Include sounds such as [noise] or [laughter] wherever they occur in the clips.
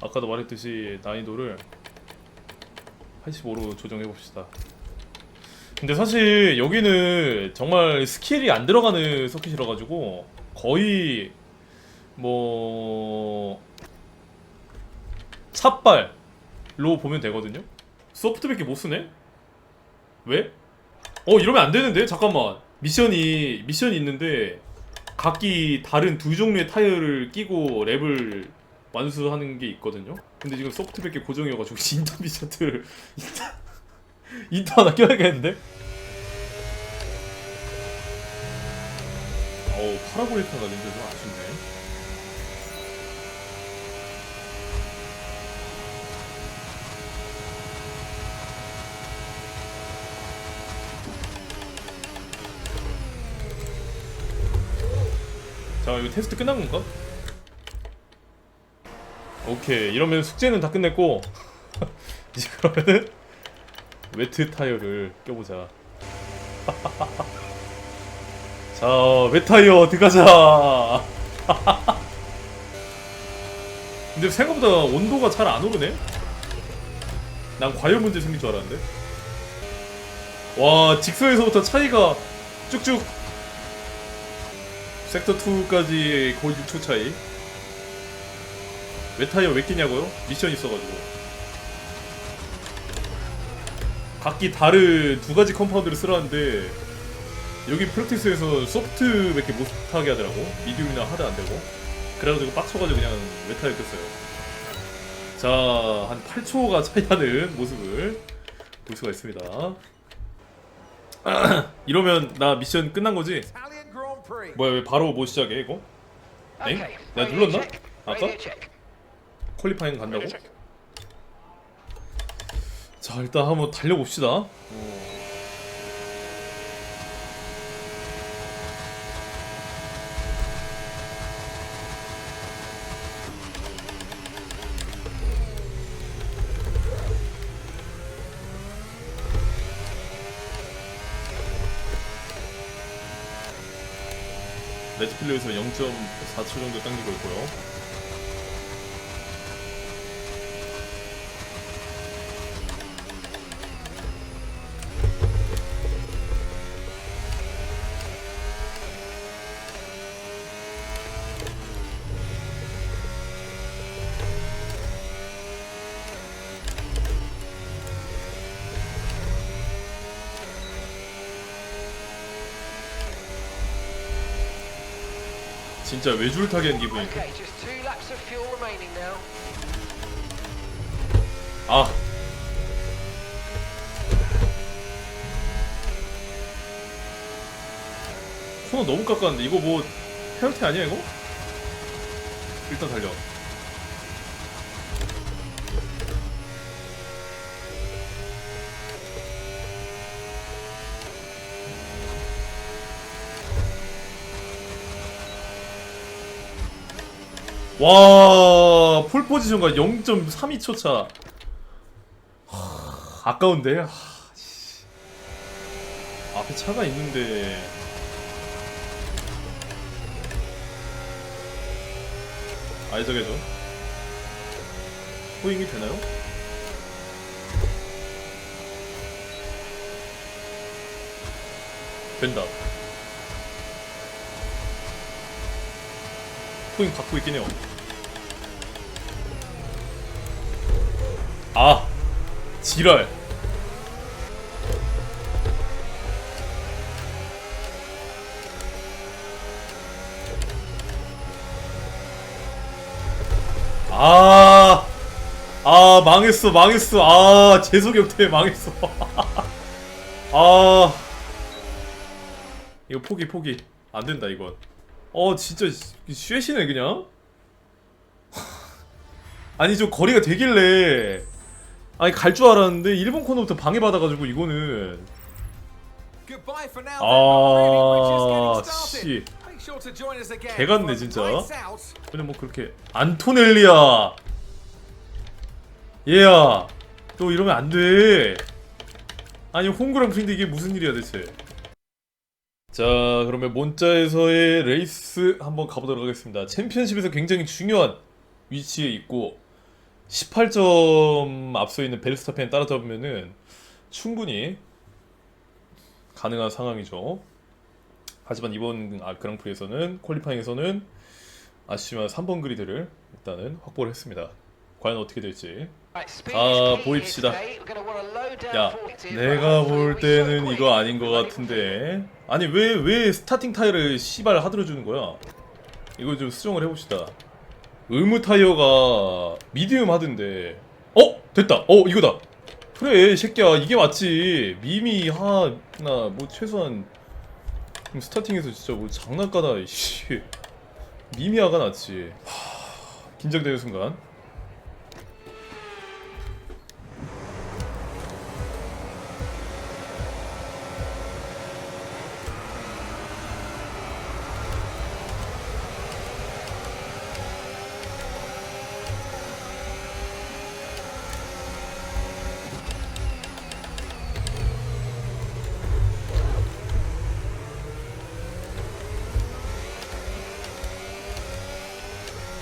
아까도 말했듯이 난이도를 85로 조정해 봅시다. 근데 사실 여기는 정말 스킬이 안 들어가는 서킷이라 가지고 거의 뭐 샷발로 보면 되거든요. 소프트밖에 못 쓰네? 왜? 어 이러면 안 되는데 잠깐만 미션이 미션이 있는데 각기 다른 두 종류의 타이어를 끼고 랩을 완수하는 게 있거든요. 근데 지금 소프트밖에 고정이어가지고 인터 미션들 인터 인터 하나 껴야겠는데? 어우 파라볼리카가 있는데 좀 아쉽네. 자 이거 테스트 끝난 건가? 오케이. 이러면 숙제는 다 끝냈고 [laughs] 이제 그러면은 웨트 타이어를 껴보자. [laughs] 자 웨트 타이어 들어가자. [laughs] 근데 생각보다 온도가 잘 안 오르네? 난 과열 문제 생긴 줄 알았는데. 와 직선에서부터 차이가 쭉쭉. 섹터 2까지 거의 6초 차이. 왜 타이어 왜 끼냐고요? 미션 있어가지고. 각기 다른 두 가지 컴파운드를 쓰라는데 여기 프랙티스에서 소프트밖에 못하게 하더라고. 미디움이나 하드 안 되고. 그래가지고 빡쳐가지고 그냥 웨타이어 꼈어요. 자, 한 8초가 차이 나는 모습을 볼 수가 있습니다. [clears throat] 이러면 나 미션 끝난 거지? 뭐야 왜 바로 못 시작해 이거? 엥? 내가 눌렀나? 아까? 퀄리파잉 간다고? 자 일단 한번 달려봅시다. 레트플레이에서 0.4초 정도 당기고 있고요 진짜 외줄 타기한 기분이고 now. 아 코너 너무 깎았는데 이거 뭐 페널티 아니야 이거? 일단 달려 와, 폴 포지션과 0.32초 차. 하, 아까운데. 하, 씨. 앞에 차가 있는데. 아이작해줘. 호잉이 되나요? 된다. 호잉 갖고 있긴 해요. 아 지랄 아, 아, 망했어, 망했어. 아, 재소격태 망했어. [laughs] 아, 이거 포기, 포기. 안 된다, 이건. 어, 진짜, 쉐시네, 그냥. [laughs] 아니 저 거리가 되길래 아니 갈 줄 알았는데 일본 코너부터 방해받아가지고 이거는 Goodbye for now. then, but really, we're just 아 getting started. 씨 Make sure to join us again. 개같네, 진짜. 그냥 뭐 그렇게 안토넬리아 얘야 또 이러면 안돼 아니 홍구랑 프린데 이게 무슨 일이야 대체 자 그러면 몬자에서의 레이스 한번 가보도록 하겠습니다 챔피언십에서 굉장히 중요한 위치에 있고 18점 앞서 있는 베르스타펜 따라잡으면은 충분히 가능한 상황이죠. 하지만 이번 아, 그랑프리에서는 퀄리파잉에서는 아쉽지만 3번 그리드를 일단은 확보를 했습니다. 과연 어떻게 될지. 아, 보입시다. 야, 내가 볼 때는 이거. 아닌 것 같은데. 아니 왜 왜 스타팅 타이어를 씨발 하드려 주는 거야? 이거 좀 수정을 해봅시다. 의무 타이어가 미디움 하드인데. 어 됐다. 어 이거다. 그래 이 새끼야 이게 맞지. 미미 하나 뭐 최소한 스타팅에서 진짜 뭐 장난까다 씨. 미미하가 낫지. 하, 긴장되는 순간.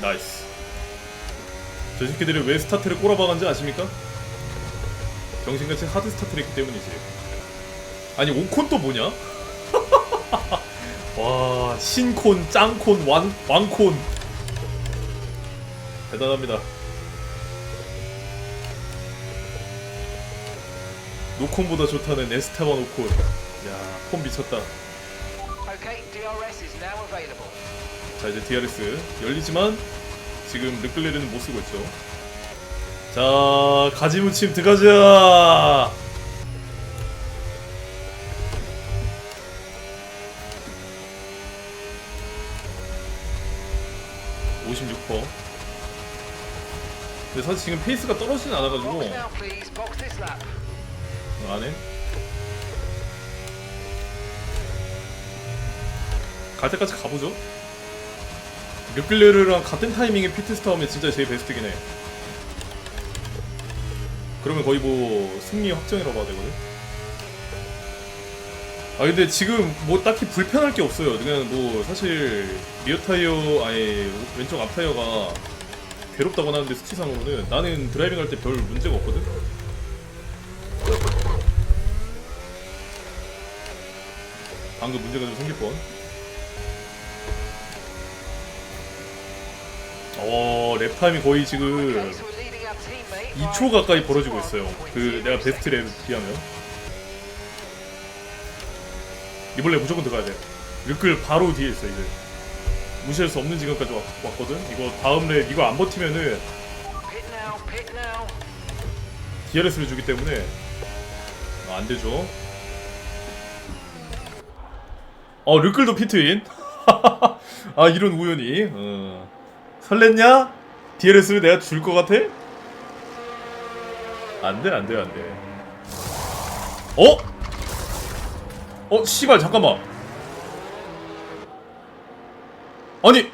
나이스. 저 새끼들이 왜 스타트를 꼬라박은지 아십니까? 병신같이 하드 스타트를 했기 때문이지. 아니 오콘 또 뭐냐? [laughs] 와 신콘, 짱콘, 왕 왕콘 대단합니다. 노콘보다 좋다는 에스테반 오콘. 야, 콘 미쳤다. 자 이제 DRS 열리지만 지금 르클레르는 못 쓰고 있죠. 자 가지무침 들어가자. (56%) 근데 사실 지금 페이스가 떨어지진 않아가지고 lap. 안해 갈 때까지 가보죠 르클레르랑 같은 타이밍에 피트스타 하면 진짜 제일 베스트긴 해. 그러면 거의 뭐 승리 확정이라고 봐야 되거든? 아 근데 지금 뭐 딱히 불편할 게 없어요. 그냥 뭐 사실 리어 타이어 아예 왼쪽 앞 타이어가 괴롭다고 하는데 수치상으로는 나는 드라이빙 할 때 별 문제가 없거든? 방금 문제가 좀 생길 뻔. 어, 랩 타임이 거의 지금 Okay, so we're leading our teammate. by 2초 가까이 벌어지고 있어요. 그 내가 베스트 랩에 비하면. 이번에 무조건 들어가야 돼. 르클 바로 뒤에 있어 이제. 무시할 수 없는 지점까지 왔, 왔거든. 이거 다음 랩 이거 안 버티면은. DRS를 주기 때문에 아, 안 되죠. 어 르클도 피트인. [laughs] 아 이런 우연이. 어. 설렜냐? DRS를 내가 줄 것 같아? 안돼 안돼 안돼. 어? 어 씨발 잠깐만. 아니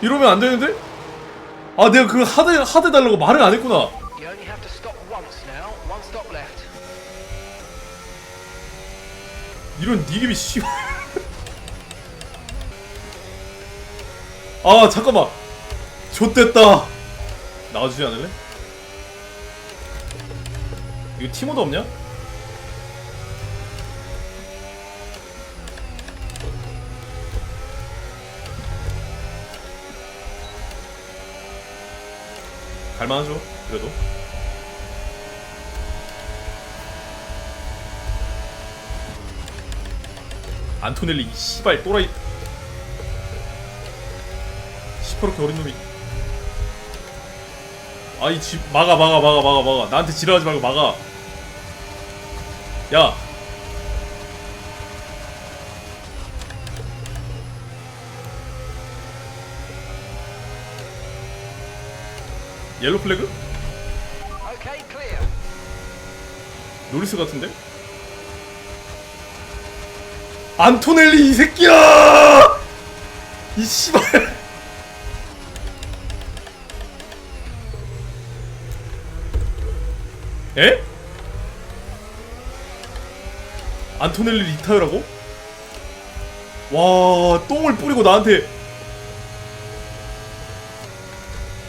이러면 안 되는데? 아 내가 그 하드 하드 달라고 말을 안 했구나. 이런 니김이 씨. 아 잠깐만. 좆됐다. 나와주지 않을래? 이거 티모도 없냐? 갈만하죠 그래도 안토넬리 이 씨발 또라이 시퍼렇게 어린 놈이 아이 집 막아 막아 막아 막아 막아 나한테 지랄하지 말고 막아 야 옐로 플래그? 노리스 같은데? 안토넬리 이 새끼야! 이 씨발! 에? 안토넬리 리타이어라고? 와 똥을 뿌리고 나한테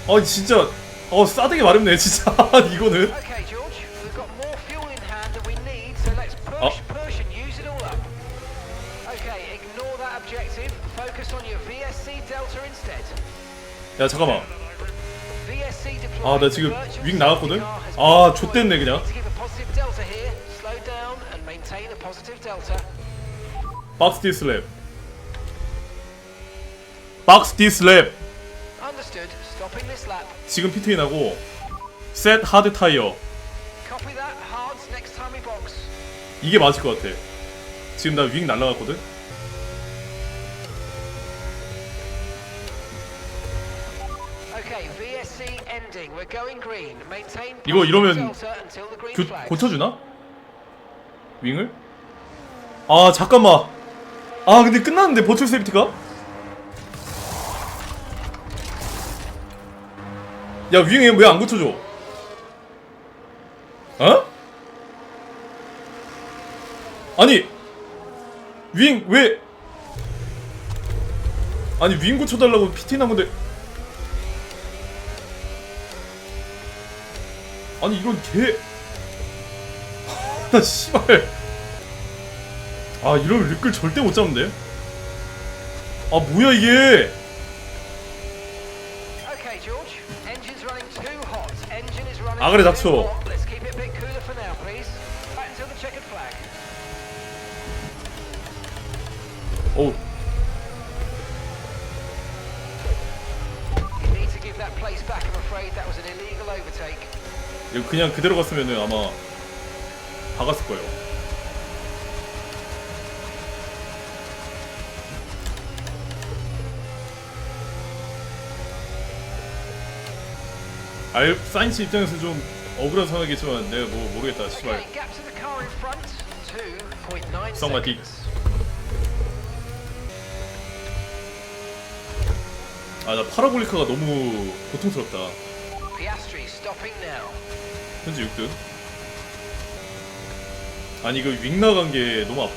아 진짜 어 싸대기 마렵네 진짜 이거는 Oh. instead. 야 잠깐만. 아 나 지금 윙 나갔거든 아. 좆됐네 그냥. 박스 디슬랩 박스 디슬랩. 지금 피트인 하고 셋 하드 타이어. 이게 맞을 것 같아 지금 나 윙 날라갔거든 이거 이러면 교. 고쳐주나? 윙을? 아 잠깐만 아 근데 끝났는데 버추 세이프티가? 야 윙에 왜 안 고쳐줘? 어? 아니 윙 왜? 아니 윙 고쳐달라고 PT 난 건데 아니 이건 개... 나 씨발 아 이러면 리끌 절대 못 잡는데 아 뭐야 이게 아, 그래, 닥쳐. hot. 이거 그냥 그대로 갔으면은 아마 박았을 거예요 알 사인치 입장에서 좀 억울한 상황이겠지만 내가 뭐 모르겠다 씨발 Okay, gap to the car in front. 2.9 Somebody. seconds. 아나 파라볼리카가 너무 고통스럽다 Piastri stopping now. 현재 6등 아니 이거 윙 나간 게 너무 아파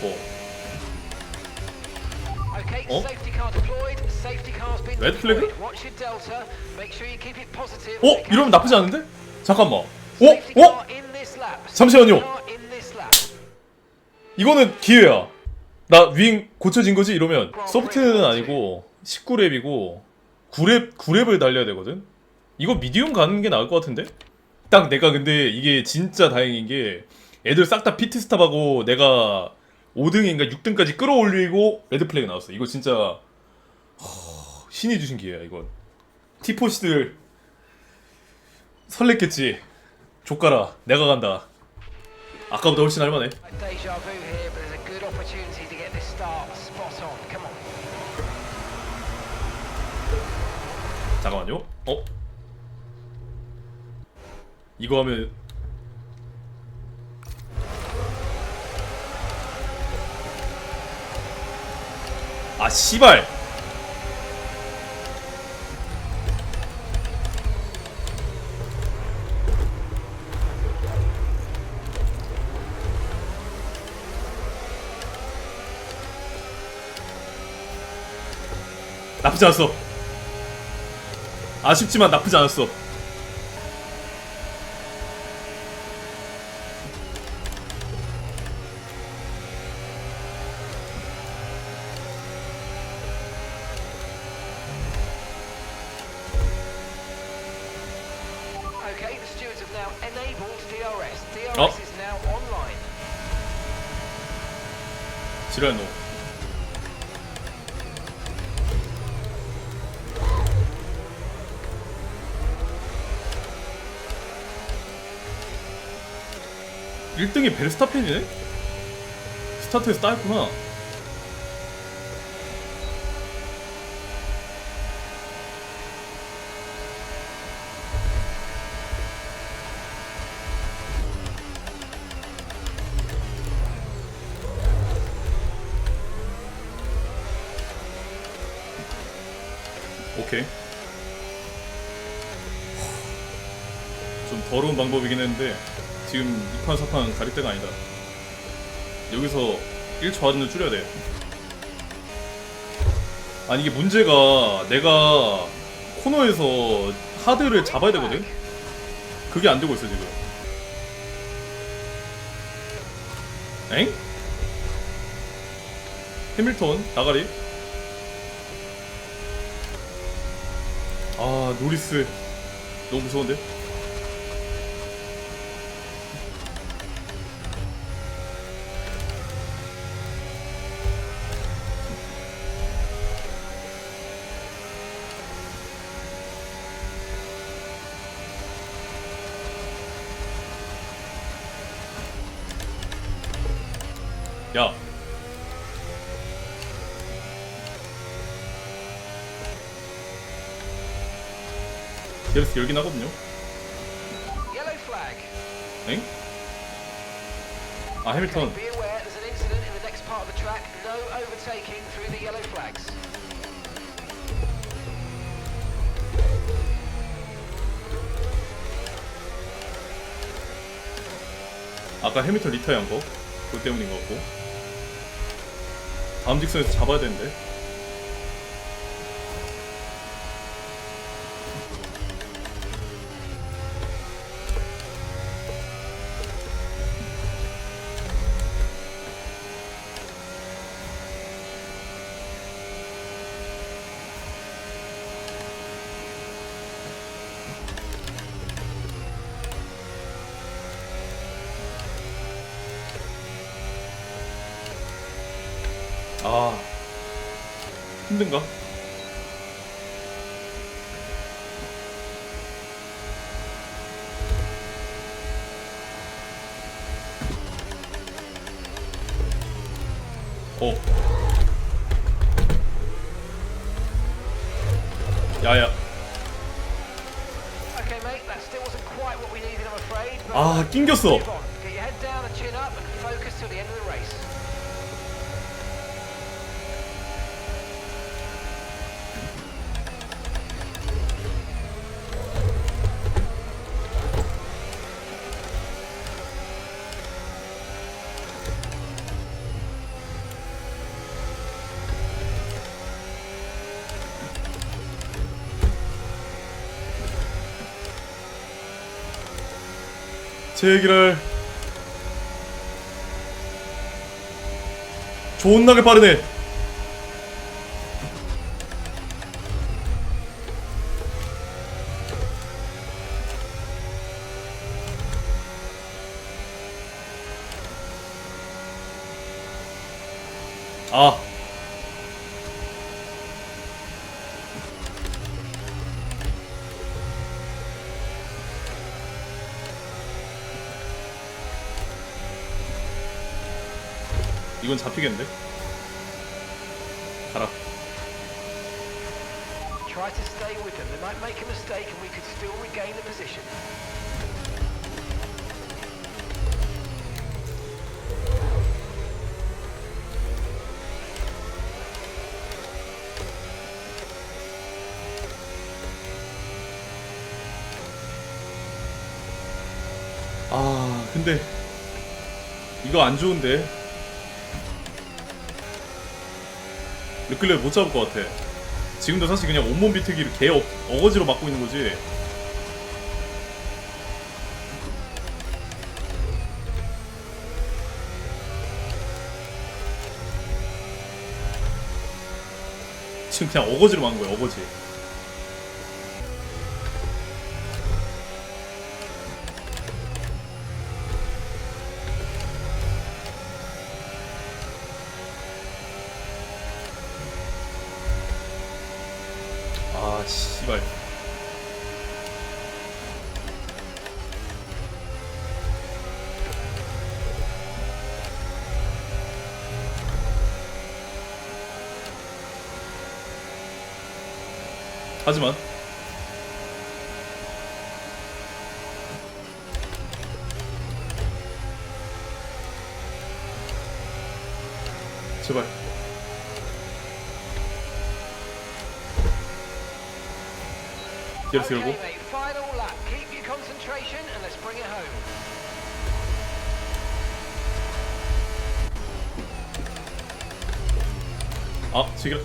Okay, Oh. safety car deployed. Safety car's been Red flag? deployed. Watch your delta. Make sure you keep it positive. 어? 이러면 나쁘지 않은데? 잠깐만 어? Safety 어? car in this lap. 잠시만요. Safety car in this lap. 이거는 기회야. 나 윙 고쳐진 거지? 이러면 소프트는 아니고 19랩이고 9랩 9랩을 달려야 되거든. 이거 미디움 가는 게 나을 것 같은데? 딱 내가 근데 이게 진짜 다행인 게 애들 싹 다 피트 스탑하고 내가 5등인가 6등까지 끌어올리고 레드 플래그 나왔어. 이거 진짜 허, 신이 주신 기회야 이건. 티포시들 설렜겠지. 조카라 내가 간다. 아까보다 훨씬 할만해. 잠깐만요. 어? 이거 하면 아 씨발. 나쁘지 않았어. 아쉽지만 나쁘지 않았어. Okay, the stewards have now enabled DRS. DRS Oh. is now online. 지랄 너. 일등이 베르스타펜이네? 스타트에서 따였구나. 더러운 방법이긴 했는데 지금 2판 4판 가릴 때가 아니다. 여기서 1초 안을 줄여야 돼. 아니 이게 문제가 내가 코너에서 하드를 잡아야 되거든. 그게 안 되고 있어 지금. 엥? 해밀턴 나가리. 아 노리스 너무 무서운데? 게르스 열긴 하거든요. 엥? 아 해밀턴. 아까 해밀턴 리타이한 거. 그것 때문인 것 같고. 다음 직선에서 잡아야 되는데. 아. 힘든가? 어. 야야. 아, 낑겼어. 제 얘기를 존나게 빠르네. 아, 근데 이거 안 좋은데. 르클레르 못 잡을 것 같아. 지금도 사실 그냥 온몸 비트기를 개 어, 어거지로 막고 있는 거지. 지금 그냥 어거지로 막은 거야, 어거지. 아, 씨발. 하지만 제발 열쇠 열고. 아 지금.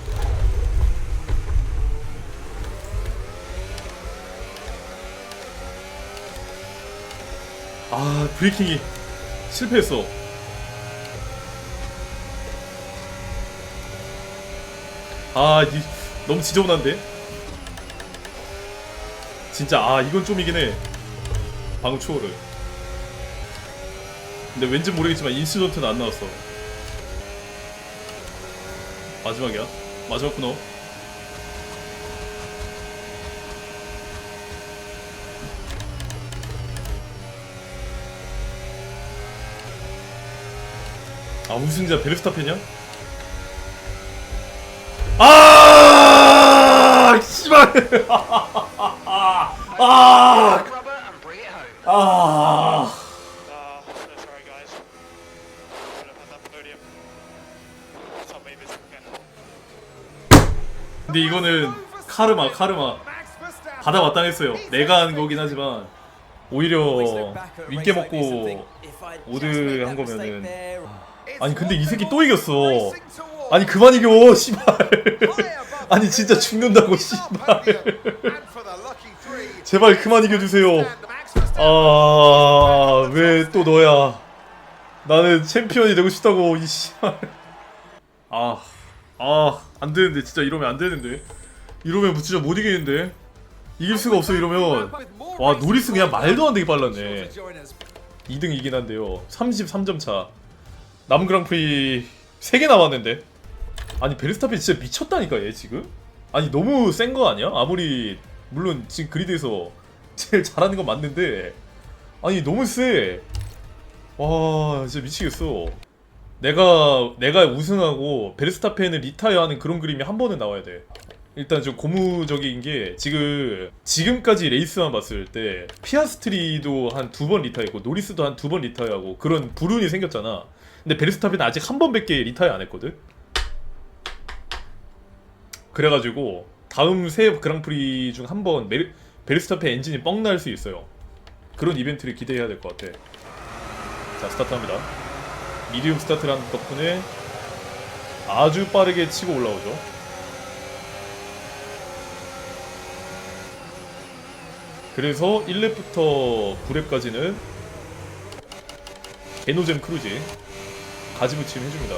아 브레이킹이 실패했어. 아 이, 너무 지저분한데? 진짜 아 이건 좀 이긴 해 방금 추월을. 근데 왠지 모르겠지만 인시던트는 안 나왔어. 마지막이야? 마지막 코너? 아 우승자 베르스타펜이야? 아 씨발 [laughs] 아 Rubber and bring it home. 아. Uh, so sorry guys. Should have had that podium. So maybe this weekend. 근데 이거는 카르마 카르마 받아 마땅했어요. 내가 한 거긴 하지만 오히려 윗게 먹고 오드 한 거면은 아니 근데 이 새끼 또 이겼어. 아니 그만 이겨 씨발. 아니 진짜 죽는다고 씨발. 제발 그만 이겨주세요. 아 왜 또 너야? 나는 챔피언이 되고 싶다고 이 씨발. 아. 아, 안 되는데 진짜 이러면 안 되는데. 이러면 진짜 못 이기는데. 이길 수가 없어 이러면. 와, 노리스 그냥 말도 안 되게 빨랐네. 2등이긴 한데요. 33점 차. 남은 그랑프리 3개 남았는데. 아니, 베르스타펜 진짜 미쳤다니까 얘 지금. 아니, 너무 센 거 아니야? 아무리 물론 지금 그리드에서 [laughs] 제일 잘하는 건 맞는데 아니, 너무 세. 와, 진짜 미치겠어. 내가 내가 우승하고 베르스타펜을 리타이어하는 그런 그림이 한 번은 나와야 돼. 일단 좀 고무적인 게 지금 지금까지 레이스만 봤을 때 피아스트리도 한 두 번 리타이고 노리스도 한 두 번 리타이하고 그런 불운이 생겼잖아. 근데 베르스타펜은 아직 한 번밖에 리타이 안 했거든. 그래가지고 다음 새 그랑프리 중 한 번 베르스타펜 엔진이 뻥 날 수 있어요. 그런 이벤트를 기대해야 될 것 같아. 자 스타트합니다. 미디움 스타트라는 덕분에 아주 빠르게 치고 올라오죠. 그래서 1렙부터 9렙까지는 에노잼 크루지 가지무침 해줍니다.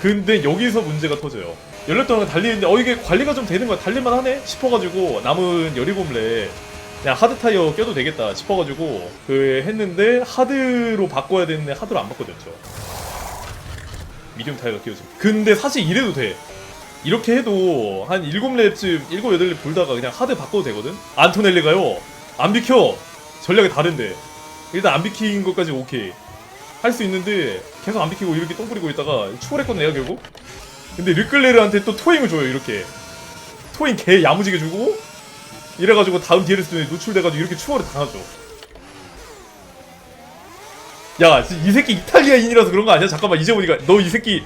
근데 여기서 문제가 터져요. 열렸 동안 달리는데 어 이게 관리가 좀 되는 거야 달릴만 하네 싶어가지고 남은 17렙 그냥 하드 타이어 껴도 되겠다 싶어가지고 그 했는데 하드로 바꿔야 되는데 하드로 안 바꿔졌죠. 미디움 타이어가 끼워지. 근데 사실 이래도 돼. 이렇게 해도 한 7렙쯤 7, 8렙 돌다가 그냥 하드 바꿔도 되거든. 안토넬리가요. 안 비켜. 전략이 다른데. 일단 안 비킨 것까지 오케이. 할 수 있는데 계속 안 비키고 이렇게 똥 뿌리고 있다가 추월했거든 내가 결국. 근데 르클레르한테 또 토잉을 줘요 이렇게. 토잉 개 야무지게 주고 이래가지고 다음 DLS에 노출돼가지고 이렇게 추월을 당하죠. 야, 이 새끼 이탈리아인이라서 그런 거 아니야? 잠깐만 이제 보니까 너 이 새끼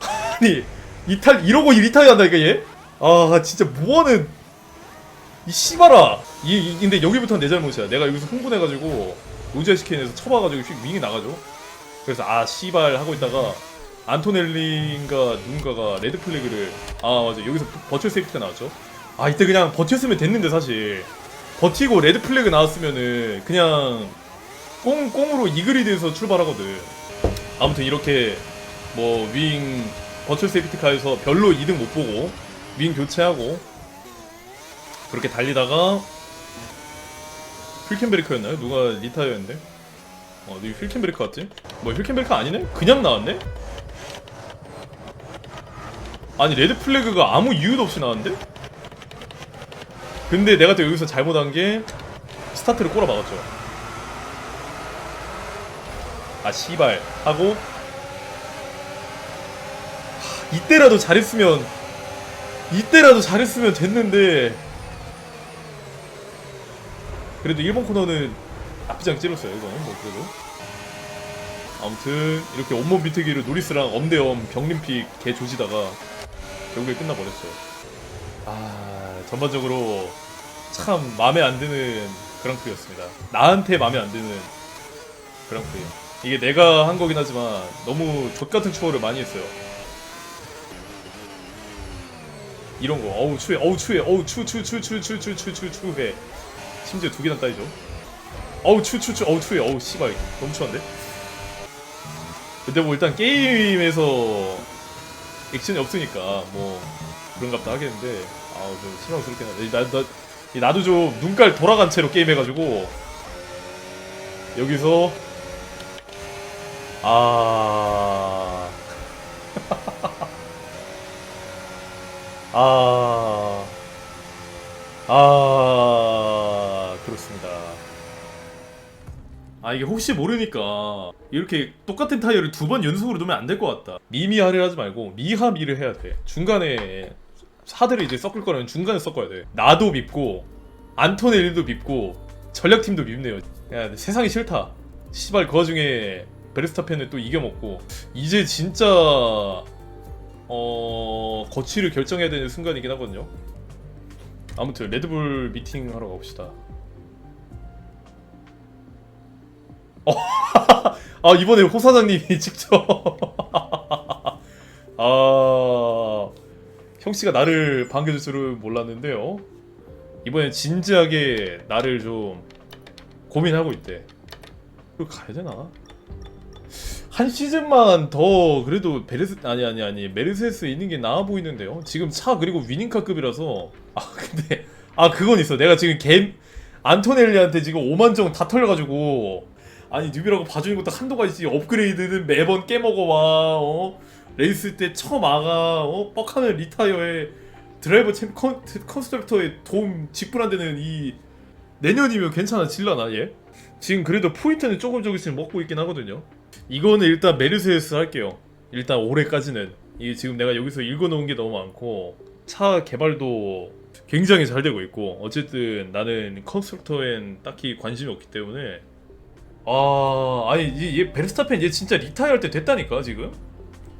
[laughs] 아니 이탈 이러고 리타이 한다니까 얘? 아 진짜 뭐하는 이 씨발아. 이, 이 근데 여기부터 내 잘못이야. 내가 여기서 흥분해가지고 로지아 시켄에서 쳐봐가지고 휙 윙이 나가죠. 그래서 아 씨발 하고 있다가 안토넬리인가 누군가가 레드 플래그를 아 맞아 여기서 버츄얼 세이프티가 나왔죠. 아 이때 그냥 버텼으면 됐는데 사실 버티고 레드 플래그 나왔으면은 그냥 꽁 꽁으로 이그리드에서 출발하거든. 아무튼 이렇게 뭐 윙 버츄얼 세이프티카에서 별로 이득 못 보고 윙 교체하고 그렇게 달리다가 힐켄베리크였나요? 누가 리타이어였는데? 어, 너 힐켄베리크 같지? 뭐 힐켄베리크 아니네? 그냥 나왔네? 아니 레드 플래그가 아무 이유도 없이 나왔는데? 근데 내가 또 여기서 잘못한 게 스타트를 꼬라 막았죠. 아 씨발. 하고. 하, 이때라도 잘했으면 이때라도 잘했으면 됐는데. 그래도 1번 코너는 나쁘지 않게 찔렀어요 이거는. 뭐 그래도. 아무튼 이렇게 온몸 비트기로 노리스랑 엄대엄 병림픽 개 조지다가 결국에 끝나버렸어요 아 전반적으로 참 마음에 안 드는 그랑프리였습니다 나한테 마음에 안 드는 그랑프리 이게 내가 한 거긴 하지만 너무 족 같은 추월을 많이 했어요 이런 거 어우 추해 어우 추해 어우 추 추 추 추 추 추 추 추 추해 심지어 두 개나 따이죠 어우 추 추 추 어우 추해 어우 씨발 너무 추한데 근데 뭐 일단 게임에서 액션이 없으니까 뭐 그런갑다 하겠는데 아우 좀 실망스럽긴 하네. 나, 나, 이 나도 좀 눈깔 돌아간 채로 게임해가지고 여기서 아... [laughs] 아... 아... 그렇습니다. 아 이게 혹시 모르니까 이렇게 똑같은 타이어를 두 번 연속으로 놓으면 안 될 것 같다. 미미하를 하지 말고 미하미를 해야 돼. 중간에 사들을 이제 섞을 거라면 중간에 섞어야 돼. 나도 밉고 안토넬리도 밉고 전략팀도 밉네요. 야 세상이 싫다. 시발 그 와중에 베르스타펜을 또 이겨먹고 이제 진짜 어 거취를 결정해야 되는 순간이긴 하거든요. 아무튼 레드불 미팅 하러 가봅시다. 어, [laughs] 아 이번에 호 사장님이 직접 [laughs] 아 형씨가 나를 반겨줄 줄은 몰랐는데요. 이번에 진지하게 나를 좀 고민하고 있대. 이거 가야 되나? 한 시즌만 더 그래도 베르스 아니 아니 아니 메르세스 있는 게 나아 보이는데요. 지금 차 그리고 위닝카급이라서 아 근데 아 그건 있어. 내가 지금 개 안토넬리한테 지금 5만 정 다 털려가지고 아니 뉴비라고 봐주는 것도 한도가 있지. 업그레이드는 매번 깨먹어 와. 어? 레이스 때 처음 아가 어? 뻑하는 리타이어에 드라이버 챔 컨, 컨스트럭터에 도움 직분한되는 이 내년이면 괜찮아 질라나 얘? 지금 그래도 포인트는 조금 조금씩 먹고 있긴 하거든요. 이거는 일단 메르세스 할게요. 일단 올해까지는 이게 지금 내가 여기서 읽어놓은 게 너무 많고 차 개발도 굉장히 잘 되고 있고 어쨌든 나는 컨스트럭터엔 딱히 관심이 없기 때문에 아 아니 얘, 얘 베르스타펜 얘 진짜 리타이어 할때 됐다니까 지금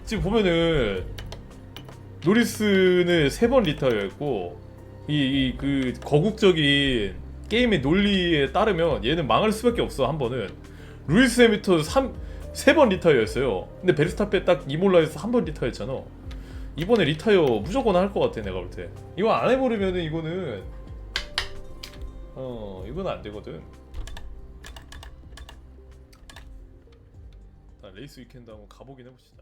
지금 보면은 노리스는 세 번 리타이어했고 이이그 거국적인 게임의 논리에 따르면 얘는 망할 수밖에 없어 한 번은 루이스 해미턴 3세번 리타이어였어요. 근데 베르스타페 딱 이몰라에서 한 번 리타이어했잖아. 이번에 리타이어 무조건 할 것 같아 내가 볼 때. 이거 안 해버리면은 이거는 어 이건 안 되거든. 레이스 위켄드 한번 가보긴 해봅시다.